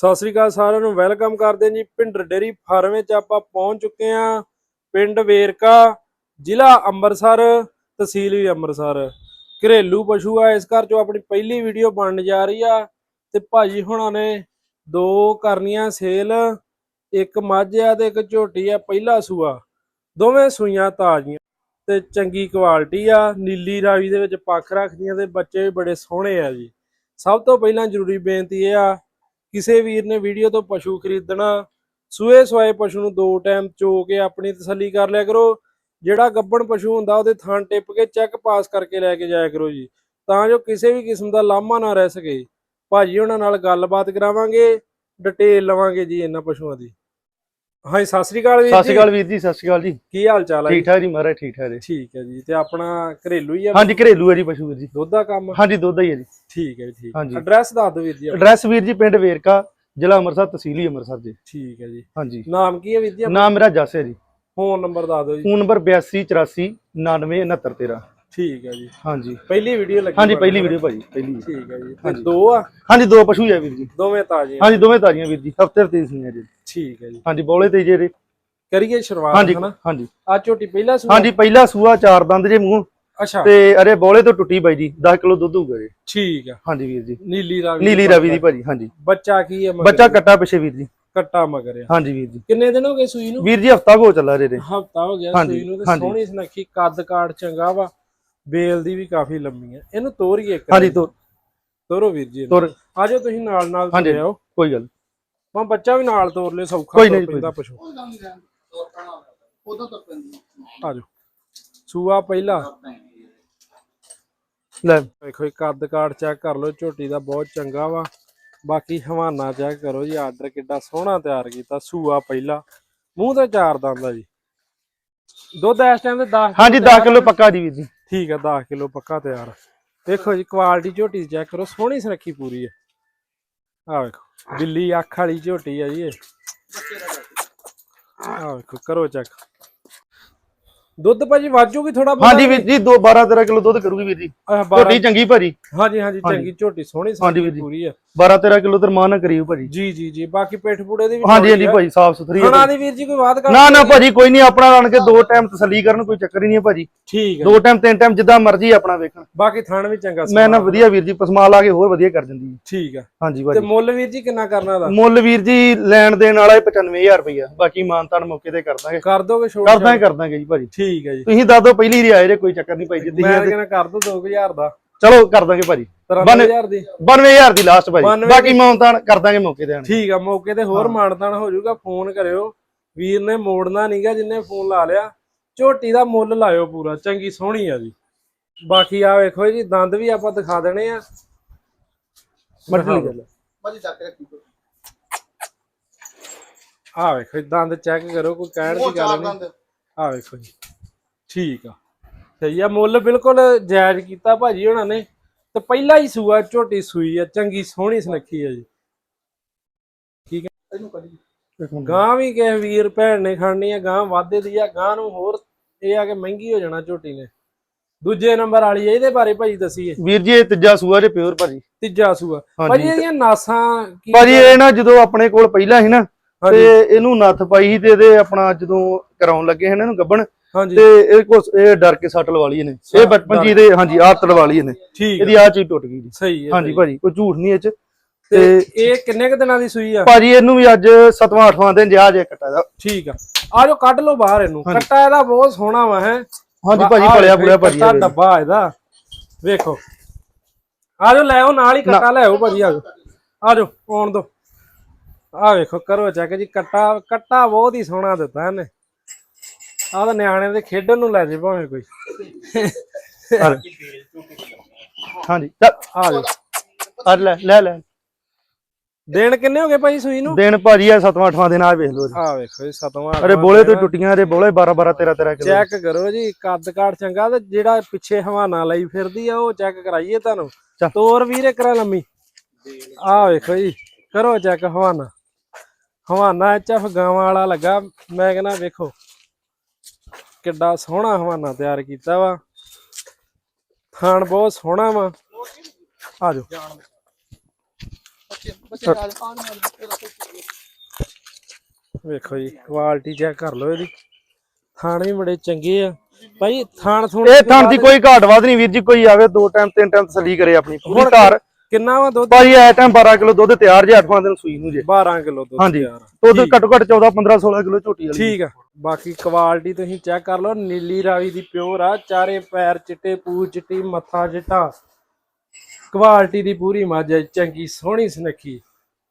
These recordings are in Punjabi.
ਸਤਿ ਸ੍ਰੀ ਅਕਾਲ ਸਾਰਿਆਂ ਨੂੰ, ਵੈਲਕਮ ਕਰਦੇ ਜੀ ਪਿੰਡ ਡੇਰੀ ਫਾਰਮ ਵਿੱਚ ਆਪਾਂ ਪਹੁੰਚ ਚੁੱਕੇ ਹਾਂ, ਪਿੰਡ ਵੇਰਕਾ, ਜ਼ਿਲ੍ਹਾ ਅੰਮ੍ਰਿਤਸਰ, ਤਹਿਸੀਲ ਵੀ ਅੰਮ੍ਰਿਤਸਰ। ਘਰੇਲੂ ਪਸ਼ੂ ਆ, ਇਸ ਘਰ ਚੋਂ ਆਪਣੀ ਪਹਿਲੀ ਵੀਡੀਓ ਬਣਨ ਜਾ ਰਹੀ ਆ ਤੇ ਭਾਜੀ ਹੁਣਾਂ ਨੇ ਦੋ ਕਰਨੀਆਂ ਸੇਲ, ਇੱਕ ਮੱਝ ਆ ਤੇ ਇੱਕ ਝੋਟੀ ਆ, ਪਹਿਲਾ ਸੂਆ। ਦੋਵੇਂ ਸੂਈਆਂ ਤਾਜ਼ੀਆਂ ਤੇ ਚੰਗੀ ਕੁਆਲਿਟੀ ਆ, ਨੀਲੀ ਰਾਵੀ ਦੇ ਵਿੱਚ ਪੱਖ ਰੱਖਦੀਆਂ ਤੇ ਬੱਚੇ ਵੀ ਬੜੇ ਸੋਹਣੇ ਆ ਜੀ। ਸਭ ਤੋਂ ਪਹਿਲਾਂ ਜ਼ਰੂਰੀ ਬੇਨਤੀ ਇਹ ਆ ਕਿਸੇ ਵੀਰ ਨੇ ਵੀਡੀਓ ਤੋਂ ਪਸ਼ੂ ਖਰੀਦਣਾ, ਸੂਏ ਸਵਾਏ ਪਸ਼ੂ ਨੂੰ ਦੋ ਟਾਈਮ ਚੋ ਕੇ ਆਪਣੀ ਤਸੱਲੀ ਕਰ ਲਿਆ ਕਰੋ। ਜਿਹੜਾ ਗੱਬਣ ਪਸ਼ੂ ਹੁੰਦਾ, ਉਹਦੇ ਥਾਂ ਟਿੱਪ ਕੇ ਚੈੱਕ ਪਾਸ ਕਰਕੇ ਲੈ ਕੇ ਜਾਇਆ ਕਰੋ ਜੀ। ਤਾਂ ਜੋ ਕਿਸੇ ਵੀ ਕਿਸਮ ਦਾ ਲਾਮਾ ਨਾ ਰਹਿ ਸਕੇ। ਭਾਜੀ ਉਹਨਾਂ ਨਾਲ ਗੱਲਬਾਤ ਕਰਾਵਾਂਗੇ ਡਿਟੇਲ ਲਵਾਂਗੇ ਜੀ ਇਹਨਾਂ ਪਸ਼ੂਆਂ ਦੀ। ਹਾਂਜੀ ਸਤਿ ਸ੍ਰੀ ਅਕਾਲ ਵੀਰ ਸਤਿ ਸ਼੍ਰੀ ਜੀ। ਅਕਾਲ ਵੀਰ ਜੀ ਸਤਿ ਸ਼੍ਰੀ ਅਕਾਲ ਜੀ। ਕੀ ਹਾਲ ਚਾਲ ਹੈ ਠੀਕ ਠਾਕ ਜੀ ਮਹਾਰਾਜ ਠੀਕ ਠਾਕ ਜੀ। ਠੀਕ ਹੈ ਜੀ ਤੇ ਆਪਣਾ ਘਰੇਲੂ ਹੀ ਆ? ਹਾਂਜੀ ਘਰੇਲੂ ਹੈ ਜੀ ਪਸ਼ੂ ਵੀਰ ਜੀ। ਦੁੱਧ ਦਾ ਕੰਮ? ਹਾਂਜੀ ਦੁੱਧ ਹੀ ਹੈ ਜੀ। ਠੀਕ ਹੈ ਜੀ ਠੀਕ। ਹਾਂਜੀ। ਐਡਰੈਸ ਦੱਸ ਦਿਓ ਵੀਰ ਜੀ। ਐਡਰੈਸ ਵੀਰ ਜੀ ਪਿੰਡ ਵੇਰਕਾ ਜ਼ਿਲ੍ਹਾ ਅੰਮ੍ਰਿਤਸਰ ਤਹਿਸੀਲ ਹੀ ਅੰਮ੍ਰਿਤਸਰ ਜੀ। ਠੀਕ ਹੈ ਜੀ। ਹਾਂਜੀ। ਨਾਮ ਕੀ ਹੈ ਵੀਰ ਜੀ ਨਾਮ ਮੇਰਾ ਜਸ ਹੈ ਜੀ। ਫੋਨ ਨੰਬਰ ਦੱਸ ਦਿਓ ਜੀ। ਫੋਨ ਨੰਬਰ 8284 996913 ਠੀਕ ਹੈ ਜੀ। ਹਾਂਜੀ। ਪਹਿਲੀ ਵੀਡੀਓ ਲੱਗੀ ਹਾਂਜੀ ਪਹਿਲੀ। ਵੀਡੀਓ ਭਾਜੀ ਪਹਿਲੀ ਠੀਕ ਹੈ ਜੀ। ਤੇ ਹਾਂਜੀ। ਦੋ ਆ? ਹਾਂਜੀ ਦੋ ਪਸ਼ੂ ਹੈ ਵੀਰ ਜੀ। ਦੋਵੇਂ ਤਾਜ਼ੇ ਆ। ਹਾਂਜੀ ਦੋਵੇਂ ਤਾਜ਼ੀਆਂ ਵੀਰ ਜੀ। ਹਫ਼ਤੇ ਹਫ਼ਤੇ ਦੀਆਂ ਜੀ। ਠੀਕ ਹੈ ਜੀ। ਹਾਂਜੀ ਬੋਲੇ ਤੇ ਜਿਹੜੇ ਕਰੀਏ ਸ਼ੁਰੂਆਤ ਹਾਂਜੀ ਹਨਾ? ਹਾਂਜੀ। ਆ ਝੋਟੀ ਪਹਿਲਾ ਸੂਆ? ਹਾਂਜੀ ਪਹਿਲਾ ਸੂਆ ਚਾਰ ਦੰਦ ਜੇ ਮੂੰਹ। ਅੱਛਾ। ਤੇ ਅਰੇ ਬੋਲੇ ਤੋਂ ਟੁੱਟੀ ਬਾਈ ਜੀ 10 ਕਿਲੋ ਦੁੱਧ ਹੋਊਗਾ ਜੀ। ਠੀਕ ਆ। ਹਾਂਜੀ ਵੀਰ ਜੀ। ਨੀਲੀ ਰਾਵੀ ਨੀਲੀ ਰਵੀ ਦੀ ਭਾਜੀ ਹਾਂਜੀ। ਬੱਚਾ ਕੀ ਹੈ ਮਗਰ? ਬੱਚਾ ਕੱਟਾ ਪਿਛੇ ਵੀਰ ਜੀ। ਕੱਟਾ ਮਗਰ ਆ। ਹਾਂਜੀ ਵੀਰ ਜੀ। ਕਿੰਨੇ ਦਿਨ ਹੋ ਗਏ ਸੂਈ ਨੂੰ? ਵੀਰ ਜੀ ਹਫਤਾ ਕੋ ਚੱਲਾ ਰੇ ਰੇ। ਹਫਤਾ ਹੋ ਗਿਆ ਹਾਂਜੀ, ਸੂਈ ਨੂੰ ਤੇ ਹਾਂਜੀ। ਸੋਹਣੀ ਸੁਨੱਖੀ ਕੱਦ ਕਾਠ ਚੰਗਾ ਵਾ। ਬੇਲ ਦੀ ਵੀ ਕਾਫੀ ਲੰਮੀ ਆ ਇਹਨੂੰ ਤੋਰੀਏ ਇੱਕ ਹਾਂਜੀ ਤੋਂ ਤੋਰੋ ਵੀਰ ਜੀ ਤੁਰ ਆਜੋ ਤੁਸੀਂ ਨਾਲ ਨਾਲ ਹਾਂਜੀ। ਤੁਰੇ ਆਓ। ਕੋਈ ਗੱਲ। ਮੈਂ ਬੱਚਾ ਵੀ ਨਾਲ ਤੋਰ ਲਿਓ ਸੌਖਾ ਕੋਈ ਤੁਰ ਨਹੀਂ, ਪੈਂਦਾ ਪਸ਼ੂ ਆਜੋ ਸੂਆ ਪਹਿਲਾ। ਲੈ। ਵੇਖੋ ਇਹ ਕੱਦ ਕਾਠ ਚੈੱਕ ਕਰ ਲਓ ਝੋਟੀ ਦਾ ਬਹੁਤ ਚੰਗਾ ਵਾ। ਬਾਕੀ ਹਵਾਨਾ ਚੈੱਕ ਕਰੋ ਜੀ ਆਰਡਰ ਕਿੱਡਾ ਸੋਹਣਾ ਤਿਆਰ ਕੀਤਾ ਸੂਆ ਪਹਿਲਾ। ਮੂੰਹ ਤੇ ਚਾਰ ਦੰਦ ਆ ਜੀ। ਦੁੱਧ ਇਸ ਟਾਈਮ ਤੇ 10 ਹਾਂਜੀ 10 ਕਿਲੋ ਪੱਕਾ ਜੀ ਵੀਰ ਜੀ। ਠੀਕ ਆ 10 ਕਿਲੋ ਪੱਕਾ ਤਿਆਰ। ਦੇਖੋ ਜੀ ਕੁਆਲਿਟੀ ਝੋਟੀ ਚੈੱਕ ਕਰੋ ਸੋਹਣੀ ਸੁਨੱਖੀ ਪੂਰੀ ਹੈ ਆ ਵੇਖੋ ਦਿੱਲੀ ਅੱਖ ਵਾਲੀ ਝੋਟੀ ਆ ਜੀ ਇਹ। ਆ ਵੇਖੋ ਕਰੋ ਚੈੱਕ ਦੁੱਧ ਭਾਜੀ ਵਾਜੂਗੀ ਥੋੜਾ ਹਾਂਜੀ ਵੀਰ ਜੀ 2 12 13 ਕਿਲੋ ਦੁੱਧ ਕਰੂਗੀ ਵੀਰ ਜੀ। ਝੋਟੀ ਚੰਗੀ ਭਰੀ ਹਾਂਜੀ ਹਾਂਜੀ ਚੰਗੀ ਝੋਟੀ ਸੋਹਣੀ ਜੀ। ਪੂਰੀ ਹੈ 12 13 ਕਿਲੋ ਤੇ ਮਾਨ ਕਰੀਓ ਭਾਜੀ। ਜੀ ਜੀ ਜੀ। ਬਾਕੀ ਪੇਟ ਪੂੜੇ ਦੀ ਵੀ ਹਾਂਜੀ ਹਾਂਜੀ। ਭਾਜੀ ਸਾਫ਼ ਸੁਥਰੀ ਹੈ ਦੀ ਵੀਰ ਜੀ ਕੋਈ ਬਾਤ ਕਰ ਨਾ ਨਾ ਭਾਜੀ ਕੋਈ ਨਹੀਂ ਆਪਣਾ ਆਣ ਕੇ ਦੋ ਟਾਈਮ ਤਸੱਲੀ ਕਰਨ ਕੋਈ ਚੱਕਰ ਹੀ ਨਹੀਂ ਹੈ ਭਾਜੀ। ਠੀਕ ਹੈ ਦੋ ਟਾਈਮ ਤਿੰਨ ਟਾਈਮ ਜਿੱਦਾਂ ਮਰਜ਼ੀ ਆਪਣਾ ਵੇਖਣ। ਬਾਕੀ ਥਣ ਵੀ ਚੰਗਾ ਮੈਂ ਨਾ। ਵਧੀਆ ਵੀਰ ਜੀ ਪਸਮਾ ਲਾ ਕੇ ਹੋਰ ਵਧੀਆ ਕਰ ਦਿੰਦੀ। ਠੀਕ ਹੈ ਹਾਂਜੀ ਤੇ ਭਾਜੀ। ਮੁੱਲ ਵੀਰ ਜੀ ਕਿੰਨਾ ਕਰਨਾ ਦਾ? ਮੁੱਲ ਵੀਰ ਜੀ ਲੈਣ ਦੇਣ ਵਾਲਾ ਇਹ 95000 ਰੁਪਇਆ ਬਾਕੀ ਮਾਨਤਾਨ ਮੌਕੇ ਤੇ ਕਰ ਦਾਂਗੇ। ਕਰ ਦੋਗੇ ਛੋੜ ਕਰਦਾਂ ਕਰ ਦਾਂਗੇ ਜੀ ਭਾਜੀ। ਠੀਕ ਹੈ ਜੀ। ਤੁਸੀਂ ਦੱਸ ਦਿਓ ਪਹਿਲੀ ਰੀ ਆਏ ਜੇ ਕੋਈ ਚੱਕਰ ਨਹੀਂ ਭਾਈ ਜਿੱਦੀ ਮੈਂ ਕਹਿੰਦਾ ਕਰ ਦੋ 2000 ਦਾ। ਚਲੋ ਕਰ ਦਾਂਗੇ ਭਾਜੀ। 93000 ਦੀ। 92000 ਦੀ ਲਾਸਟ 92 ਬਾਕੀ ਮਾਨਤਾਨ ਕਰ ਦਾਂਗੇ ਮੌਕੇ ਤੇ। ਠੀਕ ਆ ਮੌਕੇ ਤੇ ਹੋਰ ਮਾਨਦਾਨ ਹੋ ਜਾਊਗਾ ਫੋਨ ਕਰਿਓ। ਵੀਰ ਨੇ ਮੋੜਨਾ ਨਹੀਂਗਾ ਜਿੰਨੇ ਫੋਨ ਲਾ ਲਿਆ। ਝੋਟੀ ਦਾ ਮੁੱਲ ਲਾਇਓ ਪੂਰਾ ਚੰਗੀ ਸੋਹਣੀ ਆ ਜੀ। ਬਾਕੀ ਆ ਵੇਖੋ ਜੀ ਦੰਦ ਵੀ ਆਪਾਂ ਦਿਖਾ ਦੇਣੇ ਆ। ਆ ਵੇਖੋ ਦੰਦ ਚੈੱਕ ਕਰੋ ਕੋਈ ਕਹਿਣ ਦੀ ਗੱਲ ਨਹੀਂ। ਆ ਵੇਖੋ ਜੀ। ਠੀਕ ਆ। ਸਹੀ ਆ ਮੁੱਲ ਬਿਲਕੁਲ ਜਾਇਜ਼ ਕੀਤਾ ਭਾਜੀ ਉਹਨਾਂ ਨੇ। ਤੇ ਪਹਿਲਾ ਹੀ ਸੂਆ ਝੋਟੀ ਸੂਈ ਆ ਚੰਗੀ ਸੋਹਣੀ ਸੁਨੱਖੀ ਆ ਜੀ। ਠੀਕ ਹੈ? ਇੱਕ ਮਿੰਟ। ਗਾਂ ਵੀ ਕਿਸੇ ਵੀਰ ਭੈਣ ਨੇ ਖੜਨੀ ਆ ਗਾਂ ਵਾਧੇ ਦੀ ਆ ਗਾਂ ਨੂੰ ਹੋਰ ਇਹ ਆ ਕਿ ਮਹਿੰਗੀ ਹੋ ਜਾਣਾ ਝੋਟੀ ਨੇ। ਦੂਜੇ ਨੰਬਰ ਵਾਲੀ ਆ, ਇਹਦੇ ਬਾਰੇ ਭਾਜੀ ਦਸੀਏ ਵੀਰ ਜੀ ਇਹ ਤੀਜਾ ਸੂਆ ਜੇ ਪਿਓਰ ਭਾਜੀ। ਤੀਜਾ ਸੂਆ। ਭਾਜੀ ਇਹਦੀਆਂ ਨਾਸਾਂ ਕੀ ਭਾਜੀ ਇਹ ਨਾ ਜਦੋਂ ਆਪਣੇ ਕੋਲ ਪਹਿਲਾਂ ਸੀ ਨਾ ਤੇ ਇਹਨੂੰ ਨੱਥ ਪਾਈ ਸੀ ਤੇ ਇਹਦੇ ਆਪਣਾ ਜਦੋਂ ਕਰਾਉਣ ਲੱਗੇ ਹਨ ਇਹਨੂੰ ਗੱਬਣ ਤੇ ਇਹ ਕੋ ਇਹ ਡਰ ਕੇ ਸੱਟ ਲਵਾ ਲਈ ਇਹਨੇ ਇਹ ਬਚਪਨ ਜੀ ਦੇ ਹਾਂਜੀ ਆਦਤ ਲਵਾ ਲਈ ਇਹਨੇ ਠੀਕ ਇਹਦੀ ਆ ਚੀਜ਼ ਟੁੱਟ ਗਈ ਜੀ। ਸਹੀ ਹੈ ਹਾਂਜੀ। ਭਾਜੀ ਕੋਈ ਝੂਠ ਨਹੀਂ ਇਹ ਚ। ਤੇ ਇਹ ਕਿੰਨੇ ਕ ਦਿਨਾਂ ਦੀ ਸੂਈ ਆ? ਭਾਜੀ ਇਹਨੂੰ ਵੀ ਅੱਜ 7ਵਾਂ 8ਵਾਂ ਦਿਨ ਜਿਆ ਜੇ ਕੱਟਾ ਦਾ। ਠੀਕ ਆ। ਆ ਜਾਓ ਕੱਢ ਲਓ ਬਾਹਰ ਇਹਨੂੰ। ਕੱਟਾ ਇਹਦਾ ਬਹੁਤ ਸੋਹਣਾ ਵਾ ਹੈ। ਹਾਂਜੀ ਭਾਜੀ ਪਲਿਆ ਪੂਰਾ ਭਾਜੀ ਕੱਟਾ ਇਹਦੇ। ਡੱਬਾ ਇਹਦਾ। ਵੇਖੋ। ਆ ਜਾਓ ਲੈ ਆਓ ਨਾਲ ਹੀ ਕੱਟਾ ਲੈ ਆਓ ਭਾਜੀ ਆ ਜਾਓ। ਆਉਣ ਦੋ। ਆ ਵੇਖੋ ਕਰੋ ਚੈੱਕ ਜੀ ਕੱਟਾ ਕੱਟਾ ਬਹੁਤ ਹੀ ਸੋਹਣਾ ਦਿੱਤਾ ਇਹਨੇ। ਆਹ ਤਾਂ ਨਿਆਣੇ ਦੇ ਖੇਡਣ ਨੂੰ ਲੈ ਜੇ ਭਾਵੇਂ ਕੋਈ। ਹਾਂਜੀ ਚੱਲ, ਆ ਜਾਓ। ਆ ਲੈ ਲੈ ਲੈ। ਦਿਨ ਕਿੰਨੇ ਹੋ ਗਏ ਭਾਈ ਸੂਈ ਨੂੰ? ਦਿਨ ਭਾਜੀ ਆ 7ਵਾਂ 8ਵਾਂ ਦਿਨ ਆ ਵੇਖ ਜੀ। ਆ ਵੇਖੋ ਜੀ ਸਤਵਾਂ ਅਰੇ ਬੋਲੇ ਤੋਂ ਟੁੱਟੀਆਂ ਅਰੇ ਬੋਲੇ 12 12 13 13 ਕਿਲੋ। ਚੈੱਕ ਕਰੋ ਜੀ ਕੱਦ ਕਾਠ ਚੰਗਾ ਤੇ ਜਿਹੜਾ ਪਿੱਛੇ ਹਵਾਨਾ ਲਈ ਫਿਰਦੀ ਆ ਉਹ ਚੈੱਕ ਕਰਾਈਏ ਤੁਹਾਨੂੰ। ਚੱਲ। ਤੋਰ ਵੀਰੇ ਕਰਾ ਲੰਮੀ। ਆ ਵੇਖੋ ਜੀ ਕਰੋ ਚੈੱਕ ਹਵਾਨਾ। ਹਵਾਨਾ ਐਚਐਫ ਗਾਵਾਂ ਵਾਲਾ ਲੱਗਾ ਮੈਂ ਕਹਿੰਦਾ ਵੇਖੋ। ਕਿੱਡਾ ਸੋਹਣਾ ਹਵਾਨਾ ਤਿਆਰ ਕੀਤਾ ਵਾ। ਥਾਣ ਬਹੁਤ ਸੋਹਣਾ ਵਾ। ਆ ਜਾਓ ਵੇਖੋ ਜੀ ਕੁਆਲਿਟੀ ਚੈੱਕ ਕਰ ਲਓ ਇਹਦੀ। ਥਾਣ ਵੀ ਬੜੇ ਚੰਗੇ ਆ। ਭਾਈ ਥਾਣ ਥੁਣ ਇਹ ਥਣ ਦੀ ਕੋਈ ਘਾਟ ਵਾਧ ਨਹੀਂ ਵੀਰ ਜੀ ਕੋਈ ਆਵੇ ਦੋ ਟਾਈਮ ਤਿੰਨ ਟਾਈਮ ਤਸੱਲੀ ਕਰੇ ਆਪਣੀ। ਪੂਰੀ ਧਾਰ ਕਿੰਨਾ ਵਾ ਦੁੱਧ? ਭਾਜੀ ਐ ਟਾਈਮ 12 ਕਿਲੋ ਦੁੱਧ ਤਿਆਰ ਜੇ 8ਵਾਂ ਦਿਨ ਸੂਈ ਨੂੰ ਜੇ। 12 ਕਿਲੋ ਦੁੱਧ ਹਾਂਜੀ। ਤਿਆਰ। ਦੁੱਧ ਘੱਟੋ ਘੱਟ 14 15 16 ਕਿਲੋ ਝੋਟੀ ਵਾਲੀ। ਠੀਕ ਆ। ਬਾਕੀ ਕੁਆਲਿਟੀ ਤੁਸੀਂ ਚੈੱਕ ਕਰ ਲਓ ਨੀਲੀ ਰਾਵੀ ਦੀ ਪਿਓਰ ਆ ਚਾਰੇ ਪੈਰ ਚਿੱਟੇ ਪੂਛ ਚਿੱਟੀ ਮੱਥਾ ਚਿੱਟਾ। ਕੁਆਲਿਟੀ ਦੀ ਪੂਰੀ ਮੱਝ ਚੰਗੀ ਸੋਹਣੀ ਸੁਨੱਖੀ।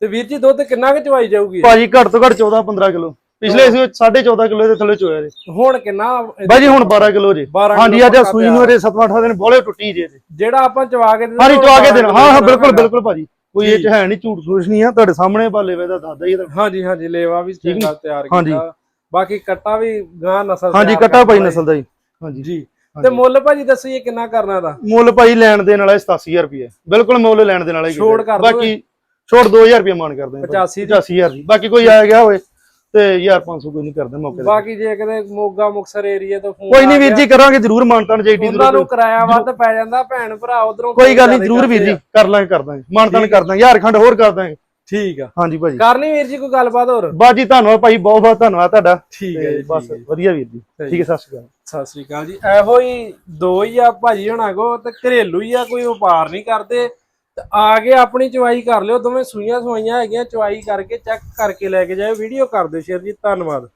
ਤੇ ਵੀਰ ਜੀ ਦੁੱਧ ਕਿੰਨਾ ਕੁ ਚਵਾਈ ਜਾਊਗੀ? ਭਾਜੀ ਘੱਟ ਤੋਂ ਘੱਟ 14 15 ਕਿਲੋ। ਪਿਛਲੇ ਸੀ 14.5 ਕਿਲੋ ਦੇ ਥੱਲੇ ਚੋਇਆ ਜੇ ਹੁਣ ਕਿੰਨਾ? ਬਾਈ ਜੀ ਹੁਣ 12 ਕਿਲੋ ਜੇ। 12 ਹਾਂਜੀ ਅੱਜ ਸੂਈ ਨੂੰ ਇਹਦੇ 7-8 ਦਿਨ ਬੋਲੇ ਟੁੱਟੀ ਜੇ। ਜਿਹੜਾ ਆਪਾਂ ਚਵਾ ਕੇ ਦਿੰਦੇ ਹਾਂਜੀ ਚਵਾ ਕੇ 12 ਦੇਣਾ। ਹਾਂ ਹਾਂ ਕਿਲੋ ਬਿਲਕੁਲ। ਬਿਲਕੁਲ ਭਾਜੀ। ਕੋਈ ਇਹ ਚ ਹੈ ਨਹੀਂ ਝੂਠ ਖੁਸ਼ ਨਹੀਂ ਆ। ਤੁਹਾਡੇ ਸਾਹਮਣੇ ਭਾਲੇ ਵੇ ਦਾ ਦਾਦਾ ਹੀ ਹਾਂਜੀ ਹਾਂਜੀ ਲੇਵਾ ਵੀ ਚੰਗਾ ਤਿਆਰ। ਕੀਤਾ। ਬਾਕੀ ਕੱਟਾ ਵੀ ਗਾਂ ਨਸਲ ਹਾਂਜੀ ਕੱਟਾ ਭਾਈ ਨਸਲ ਦਾ ਜੀ। ਹਾਂਜੀ। ਜੀ। ਤੇ ਮੁੱਲ ਭਾਜੀ ਦੱਸੀਏ ਕਿੰਨਾ ਕਰਨਾ ਦਾ ਮੁੱਲ ਭਾਈ ਲੈਣ ਦੇਣ ਵਾਲਾ 87000 ਰੁਪਏ ਬਿਲਕੁਲ ਮੁੱਲ ਲੈਣ ਦੇਣ ਵਾਲਾ ਹੀ ਛੋੜ ਕਰ? ਬਾਕੀ ਛੋੜ 2000 ਰੁਪਏ ਮਾਨ ਕਰਦੇ 85 ਦੀ। 85000 ਦੀ। ਬਾਕੀ ਕੋਈ ਆਇਆ ਗਿਆ ਹੋਵੇ। ਤੇ 1500 ਕੋਈ ਨਹੀਂ ਕਰਦੇ ਮੌਕੇ ਤੇ। ਬਾਕੀ ਜੇ ਕਿਤੇ ਮੋਗਾ ਮੁਕਸਰ ਏਰੀਆ ਤੋਂ ਫੋਨ ਕੋਈ ਨਹੀਂ ਵੀਰ ਜੀ ਕਰਾਂਗੇ ਜਰੂਰ ਮਾਨਤਾਨ ਜੇ ਏਡੀ ਉਹਨਾਂ ਨੂੰ ਕਿਰਾਇਆ ਵੱਧ ਪੈ ਜਾਂਦਾ ਭੈਣ ਭਰਾ ਉਧਰੋਂ ਕੋਈ ਗੱਲ ਨਹੀਂ ਜਰੂਰ ਵੀਰ ਜੀ ਕਰ ਲਾਂਗੇ ਕਰ ਦਾਂਗੇ। ਮਾਨਤਾਨ ਕਰ ਦਾਂਗੇ ਹਜ਼ਾਰ ਖੰਡ ਹੋਰ ਕਰ ਦਾਂਗੇ। ਠੀਕ ਆ। ਹਾਂਜੀ ਭਾਜੀ। ਕਰਨੀ ਵੀਰ ਜੀ ਕੋਈ ਗੱਲਬਾਤ ਹੋਰ? ਬਾਜੀ ਧੰਨਵਾਦ ਭਾਈ ਬਹੁਤ ਬਹੁਤ ਧੰਨਵਾਦ ਤੁਹਾਡਾ। ਠੀਕ ਹੈ ਜੀ ਬਸ। ਵਧੀਆ ਵੀਰ ਜੀ। ਠੀਕ ਹੈ ਸਤਿ ਸ਼੍ਰੀ ਅਕਾਲ। ਸਤਿ ਸ੍ਰੀ ਅਕਾਲ ਜੀ। ਇਹੋ ਹੀ ਦੋ ਹੀ ਆ ਭਾਜੀ ਹੋਣਾ ਕੋ ਤੇ ਘਰੇਲੂ ਹੀ ਆ ਕੋਈ ਵਪਾਰ ਨਹੀਂ ਕਰਦੇ। ਤੇ ਆ ਕੇ ਆਪਣੀ ਚਵਾਈ ਕਰ ਲਿਓ, ਦੋਵੇਂ ਸੂਈਆਂ ਸਵਾਈਆਂ ਹੈਗੀਆਂ ਚਵਾਈ ਕਰਕੇ ਚੈੱਕ ਕਰਕੇ ਲੈ ਕੇ ਜਾਇਓ ਵੀਡੀਓ ਕਰ ਦਿਓ ਸ਼ੇਅਰ ਜੀ ਧੰਨਵਾਦ।